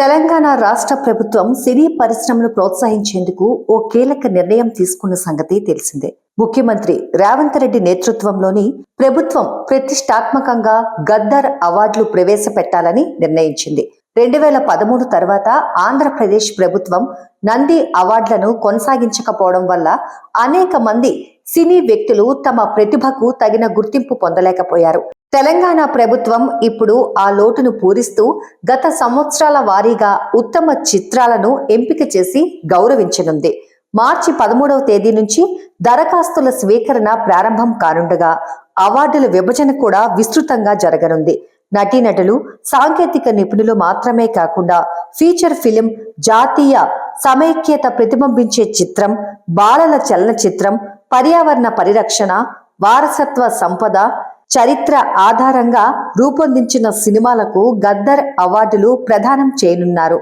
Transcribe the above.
తెలంగాణ రాష్ట్ర ప్రభుత్వం సినీ పరిశ్రమను ప్రోత్సహించేందుకు ఓ కీలక నిర్ణయం తీసుకున్న సంగతి తెలిసిందే. ముఖ్యమంత్రి రేవంత్ రెడ్డి నేతృత్వంలోని ప్రభుత్వం ప్రతిష్టాత్మకంగా గద్దర్ అవార్డులు ప్రవేశపెట్టాలని నిర్ణయించింది. రెండు వేల పదమూడు తర్వాత ఆంధ్రప్రదేశ్ ప్రభుత్వం నంది అవార్డులను కొనసాగించకపోవడం వల్ల అనేక మంది సినీ వ్యక్తులు తమ ప్రతిభకు తగిన గుర్తింపు పొందలేకపోయారు. తెలంగాణ ప్రభుత్వం ఇప్పుడు ఆ లోటును పూరిస్తూ గత సంవత్సరాల వారీగా ఉత్తమ చిత్రాలను ఎంపిక చేసి గౌరవించనుంది. మార్చి పదమూడవ తేదీ నుంచి దరఖాస్తుల స్వీకరణ ప్రారంభం కానుండగా అవార్డుల విభజన కూడా విస్తృతంగా జరగనుంది. నటీనటులు సాంకేతిక నిపుణులు మాత్రమే కాకుండా ఫీచర్ ఫిలిం జాతీయ సమైక్యత ప్రతిబింబించే చిత్రం బాలల చలనచిత్రం పర్యావరణ పరిరక్షణ వారసత్వ సంపద చరిత్ర ఆధారంగా రూపొందించిన సినిమాలకు గద్దర్ అవార్డులు ప్రదానం చేయనున్నారు.